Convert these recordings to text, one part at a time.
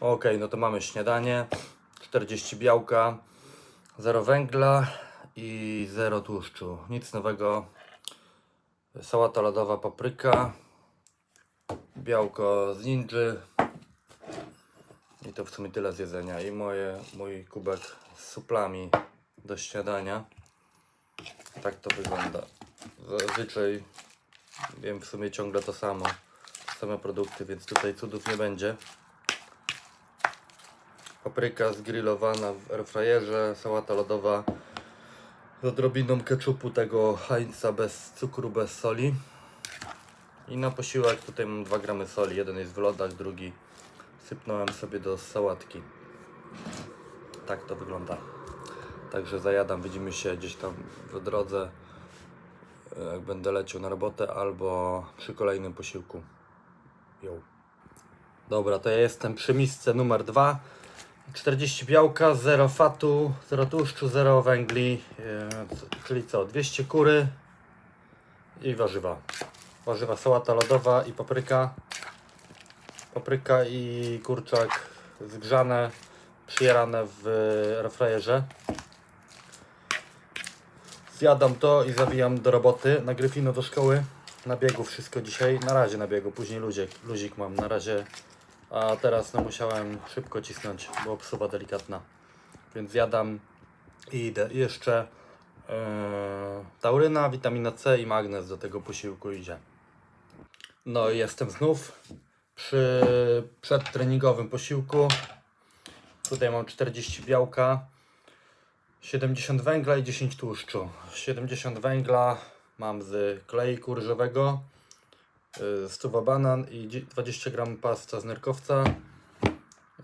Ok, no to mamy śniadanie. 40 białka, 0 węgla i 0 tłuszczu. Nic nowego. Sałata lodowa papryka, białko z ninży. I to w sumie tyle z jedzenia. I moje, mój kubek z suplami do śniadania. Tak to wygląda. Zazwyczaj wiem w sumie ciągle to samo. Same produkty, więc tutaj cudów nie będzie. Papryka zgrillowana w airfryerze, sałata lodowa z odrobiną keczupu tego Heinza bez cukru, bez soli. I na posiłek tutaj mam 2 gramy soli. Jeden jest w lodach, drugi sypnąłem sobie do sałatki. Tak to wygląda. Także zajadam, widzimy się gdzieś tam w drodze, jak będę leciał na robotę albo przy kolejnym posiłku. Yo. Dobra, to ja jestem przy misce numer 2. 40 białka, 0 fatu, 0 tłuszczu, 0 węgli, e, czyli co? 200 kury i warzywa. Warzywa sałata lodowa i papryka. Papryka i kurczak zgrzane, przyjarane w airfryerze. Zjadam to i zawijam do roboty. Na Gryfino do szkoły. Na biegu wszystko dzisiaj. Na razie na biegu, później luzik, luzik mam. Na razie. A teraz no musiałem szybko cisnąć, bo obsuwa delikatna. Więc zjadam i idę. I jeszcze yy, tauryna, witamina C i magnez do tego posiłku idzie. No i jestem znów przy przedtreningowym posiłku. Tutaj mam 40 białka, 70 węgla i 10 tłuszczu. 70 węgla mam z kleiku ryżowego, stuwa banan i dzie- 20 gram pasta z nerkowca,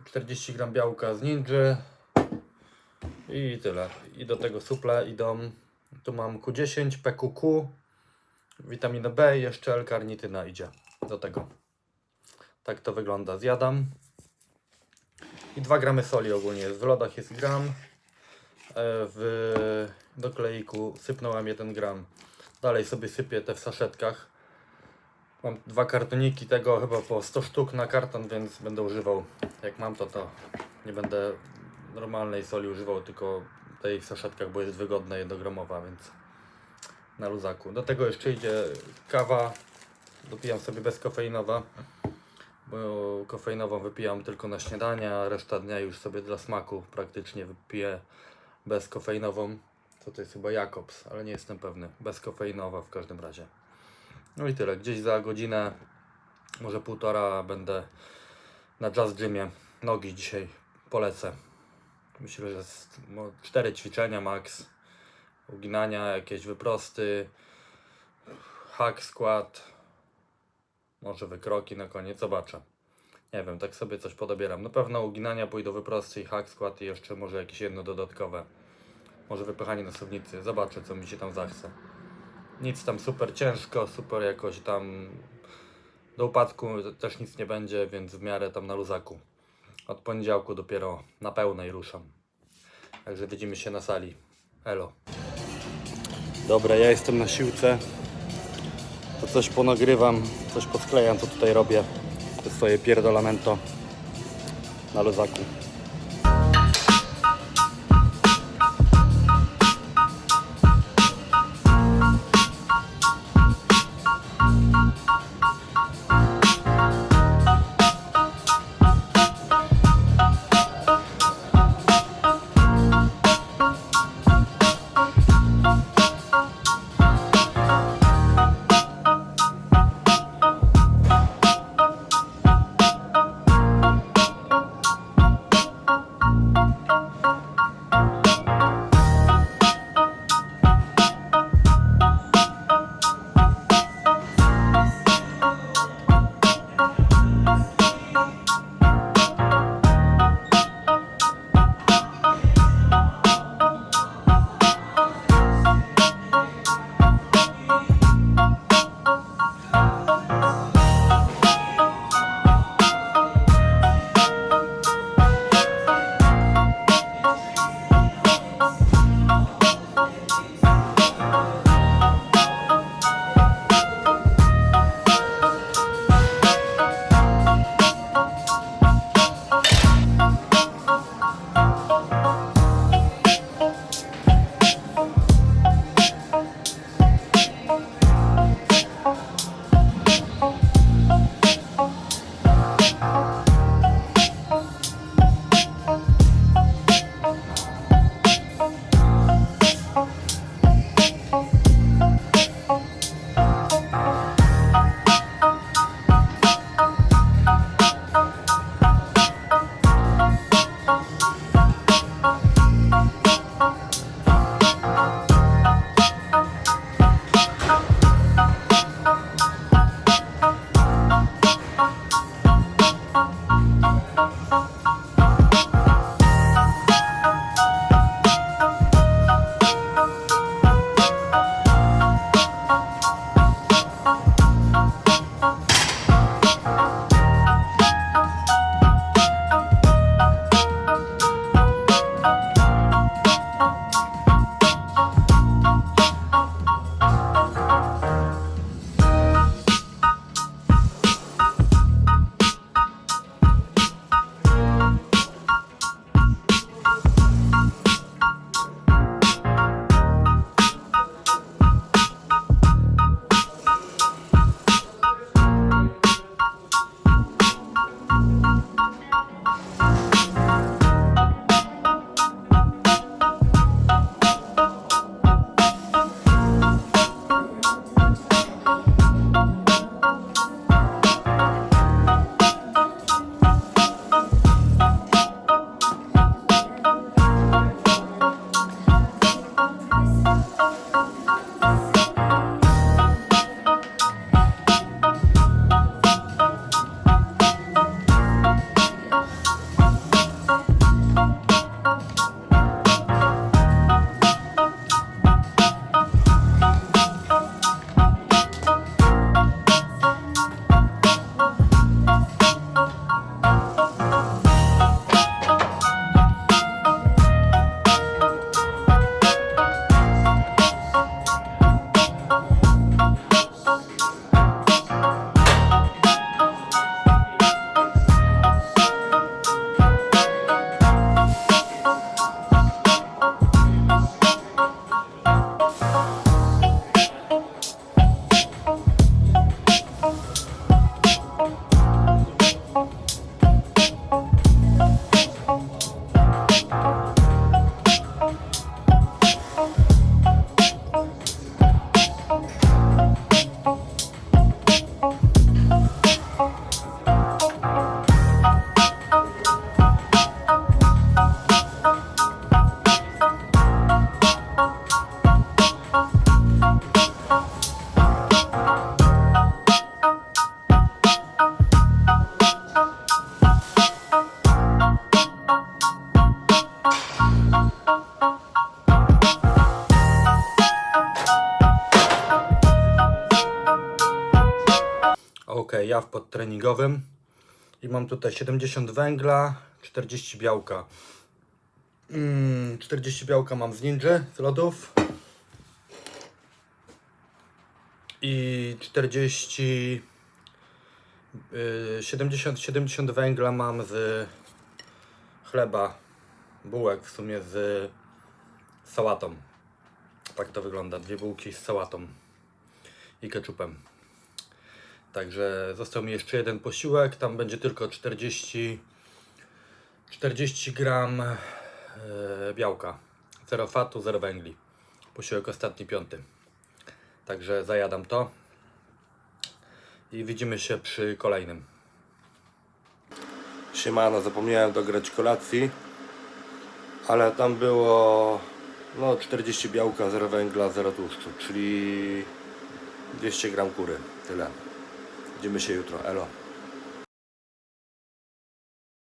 40 gram białka z ninży i tyle. I do tego suple idą, tu mam Q10, PQQ, witaminę B jeszcze L-karnityna idzie do tego. Tak to wygląda. Zjadam. I 2 gramy soli ogólnie. W lodach jest gram. E, W, do kleiku sypnąłem 1 gram. Dalej sobie sypię te w saszetkach. Mam dwa kartoniki tego, chyba po 100 sztuk na karton, więc będę używał. Jak mam to, to nie będę normalnej soli używał, tylko tej w saszetkach, bo jest wygodna jednogramowa, więc na luzaku. Do tego jeszcze idzie kawa. Dopijam sobie bezkofeinowa bo kofeinową wypijam tylko na śniadanie, a reszta dnia już sobie dla smaku praktycznie wypiję bezkofeinową. Co to jest chyba Jakobs, ale nie jestem pewny. Bezkofeinowa w każdym razie. No i tyle. Gdzieś za godzinę, może półtora będę na Jazz Gymie. Nogi dzisiaj polecę. Myślę, że jest cztery ćwiczenia max. Uginania, jakieś wyprosty, hack squat, może wykroki na koniec, zobaczę. Nie wiem, tak sobie coś podobieram. Na pewno uginania pójdą wyprosty i hack skład i jeszcze może jakieś jedno dodatkowe. Może wypychanie na suwnicy. Zobaczę, co mi się tam zachce. Nic tam super ciężko, super jakoś tam do upadku też nic nie będzie, więc w miarę tam na luzaku. Od poniedziałku dopiero na pełnej ruszam. Także widzimy się na sali. Elo. Dobra, ja jestem na siłce to coś ponagrywam, coś posklejam, co tutaj robię. To swoje pierdolamento na luzaku. Ok, ja w podtreningowym i mam tutaj 70 węgla, 40 białka. Mm, 40 białka mam z ninja, z lodów. I 40 y, 70, 70 węgla mam z chleba, bułek w sumie z sałatą. Tak to wygląda, dwie bułki z sałatą i ketchupem. Także został mi jeszcze jeden posiłek, tam będzie tylko 40, 40 gram e, białka. Zero fatu, zero węgli. Posiłek ostatni, piąty. Także zajadam to i widzimy się przy kolejnym. Siemano, zapomniałem dograć kolacji, ale tam było no 40 białka, 0 węgla, 0 tłuszczu, czyli 200 gram kury. Tyle. Widzimy się jutro. Elo.